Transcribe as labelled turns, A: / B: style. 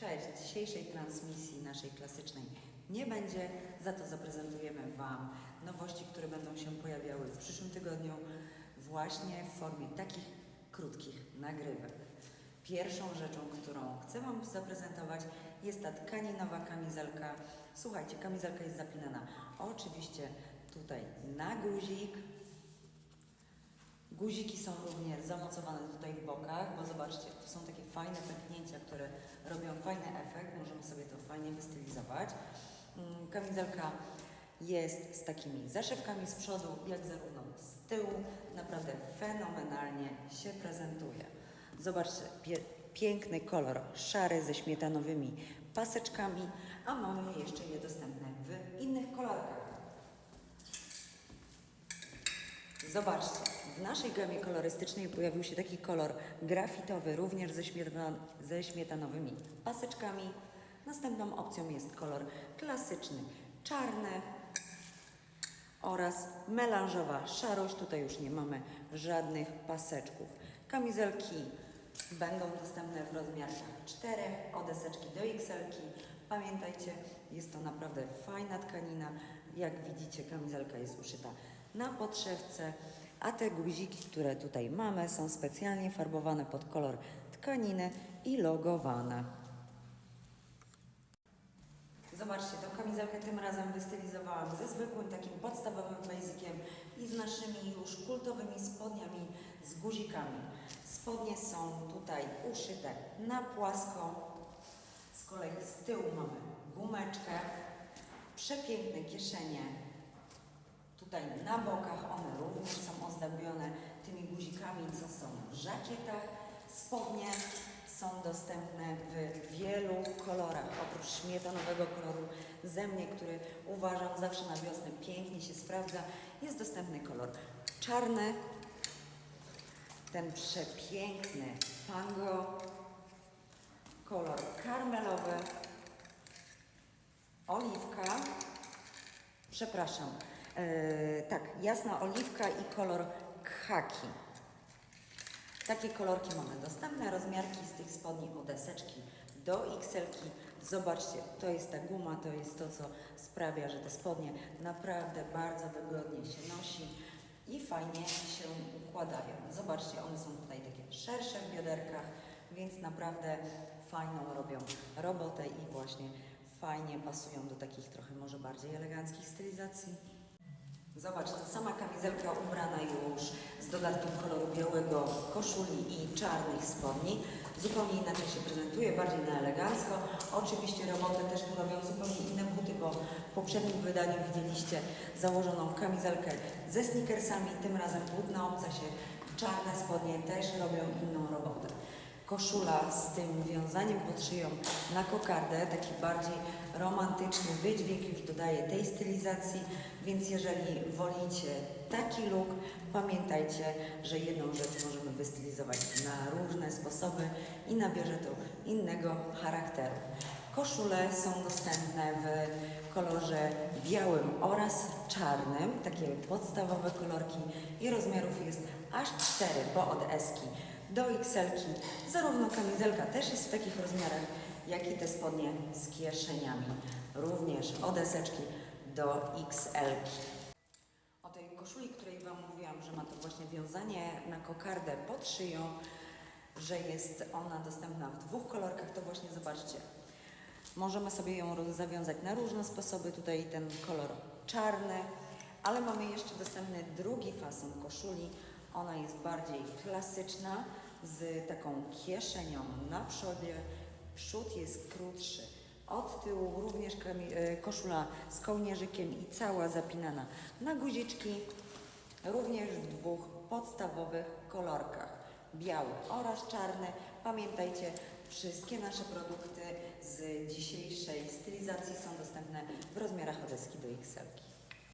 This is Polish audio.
A: Cześć, dzisiejszej transmisji naszej klasycznej nie będzie, za to zaprezentujemy Wam nowości, które będą się pojawiały w przyszłym tygodniu właśnie w formie takich krótkich nagrywek. Pierwszą rzeczą, którą chcę Wam zaprezentować jest ta tkaninowa kamizelka. Słuchajcie, kamizelka jest zapinana oczywiście tutaj na guzik, Guziki są również zamocowane tutaj w bokach, bo zobaczcie, tu są takie fajne pęknięcia, które robią fajny efekt. Możemy sobie to fajnie wystylizować. Mm, Kamizelka jest z takimi zaszewkami z przodu, jak zarówno z tyłu. Naprawdę fenomenalnie się prezentuje. Zobaczcie, pie- piękny kolor szary ze śmietanowymi paseczkami, a mamy jeszcze je dostępne w innych kolorkach. Zobaczcie, w naszej gamie kolorystycznej pojawił się taki kolor grafitowy, również ze, śmietan ze śmietanowymi paseczkami. Następną opcją jest kolor klasyczny, czarny oraz melanżowa szarość. Tutaj już nie mamy żadnych paseczków. Kamizelki będą dostępne w rozmiarach 4, od deseczki do XL. -ki. Pamiętajcie, jest to naprawdę fajna tkanina. Jak widzicie, kamizelka jest uszyta na podszewce, a te guziki, które tutaj mamy, są specjalnie farbowane pod kolor tkaniny i logowane. Zobaczcie, tą kamizelkę tym razem wystylizowałam ze zwykłym takim podstawowym basiciem i z naszymi już kultowymi spodniami z guzikami. Spodnie są tutaj uszyte na płasko. Z kolei z tyłu mamy gumeczkę, przepiękne kieszenie. Na bokach one również są ozdabione tymi guzikami, co są w żakietach. Spodnie są dostępne w wielu kolorach. Oprócz śmietanowego koloru ze mnie, który uważam zawsze na wiosnę pięknie się sprawdza, jest dostępny kolor czarny, ten przepiękny fango, kolor karmelowy, oliwka, przepraszam, tak, jasna oliwka i kolor khaki. Takie kolorki mamy dostępne, rozmiarki z tych spodni od deseczki do XL. Zobaczcie, to jest ta guma, to jest to, co sprawia, że te spodnie naprawdę bardzo wygodnie się nosi i fajnie się układają. Zobaczcie, one są tutaj takie szersze w bioderkach, więc naprawdę fajną robią robotę i właśnie fajnie pasują do takich trochę może bardziej eleganckich stylizacji. Zobacz, ta sama kamizelka ubrana już z dodatkiem koloru białego koszuli i czarnych spodni. Zupełnie inaczej się prezentuje, bardziej na elegancko. Oczywiście robotę też tu robią zupełnie inne buty, bo w poprzednim wydaniu widzieliście założoną kamizelkę ze sneakersami. Tym razem but na obcasie, czarne spodnie też robią inną robotę koszula z tym wiązaniem pod szyją na kokardę, taki bardziej romantyczny wydźwięk już dodaje tej stylizacji, więc jeżeli wolicie taki look, pamiętajcie, że jedną rzecz możemy wystylizować na różne sposoby i nabierze to innego charakteru. Koszule są dostępne w kolorze białym oraz czarnym, takie podstawowe kolorki i rozmiarów jest aż 4, bo od eski do XL-ki. Zarówno kamizelka też jest w takich rozmiarach, jak i te spodnie z kieszeniami. Również od eseczki do XL-ki. O tej koszuli, której Wam mówiłam, że ma to właśnie wiązanie na kokardę pod szyją, że jest ona dostępna w dwóch kolorkach, to właśnie zobaczcie. Możemy sobie ją zawiązać na różne sposoby. Tutaj ten kolor czarny, ale mamy jeszcze dostępny drugi fason koszuli. Ona jest bardziej klasyczna, z taką kieszenią na przodzie. Przód jest krótszy. Od tyłu również e, koszula z kołnierzykiem i cała zapinana na guziczki. Również w dwóch podstawowych kolorkach. Biały oraz czarny. Pamiętajcie, wszystkie nasze produkty z dzisiejszej stylizacji są dostępne w rozmiarach od deski do XL. -ki.